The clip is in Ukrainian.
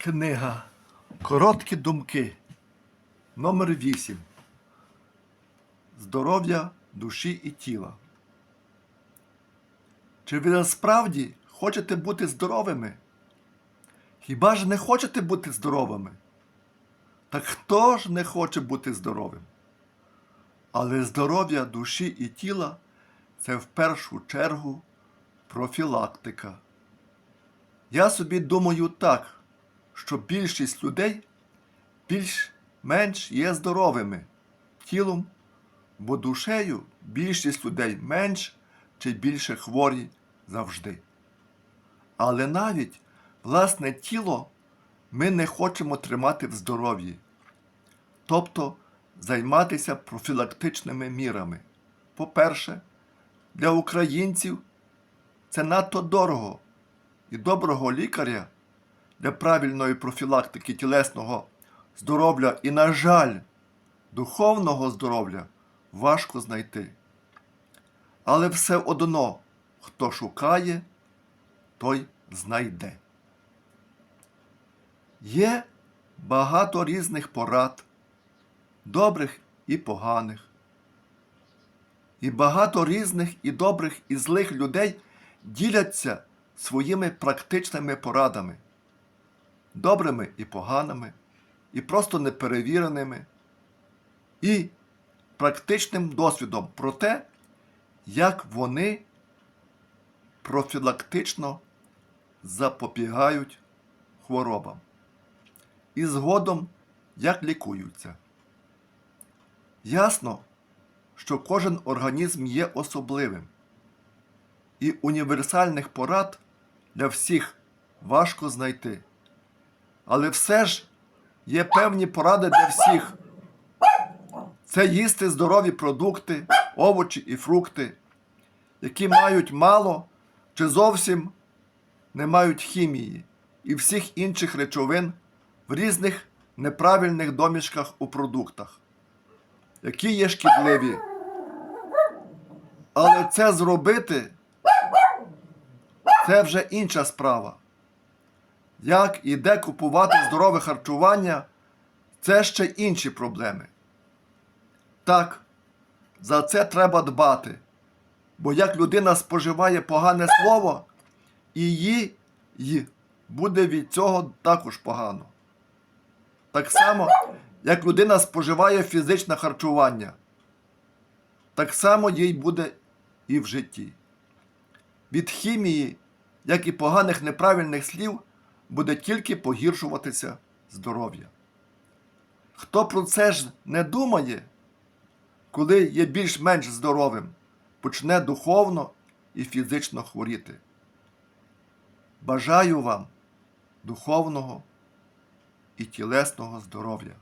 Книга Короткі думки. Номер 8. Здоров'я душі і тіла. Чи ви насправді хочете бути здоровими? Хіба ж не хочете бути здоровими? Так хто ж не хоче бути здоровим? Але здоров'я душі і тіла це в першу чергу профілактика. Я собі думаю так, що більшість людей більш-менш є здоровими тілом, бо душею більшість людей менш чи більше хворі завжди. Але навіть власне тіло ми не хочемо тримати в здоров'ї, тобто займатися профілактичними мірами. По-перше, для українців це надто дорого і доброго лікаря для правильної профілактики тілесного здоров'я і, на жаль, духовного здоров'я важко знайти. Але все одно, хто шукає, той знайде. Є багато різних порад, добрих і поганих. І багато різних і добрих і злих людей діляться своїми практичними порадами, добрими і поганими, і просто неперевіреними, і практичним досвідом про те, як вони профілактично запобігають хворобам. І згодом як лікуються. Ясно, що кожен організм є особливим, і універсальних порад для всіх важко знайти. Але все ж є певні поради для всіх. Це їсти здорові продукти, овочі і фрукти, які мають мало чи зовсім не мають хімії і всіх інших речовин в різних неправильних домішках у продуктах, які є шкідливі. Але це зробити це вже інша справа. Як і де купувати здорове харчування, це ще інші проблеми. Так, за це треба дбати. Бо як людина споживає погане слово, і їй буде від цього також погано. Так само, як людина споживає фізичне харчування, так само їй буде і в житті. Від хімії, як і поганих неправильних слів, буде тільки погіршуватися здоров'я. Хто про це ж не думає, коли є більш-менш здоровим, почне духовно і фізично хворіти. Бажаю вам духовного і тілесного здоров'я.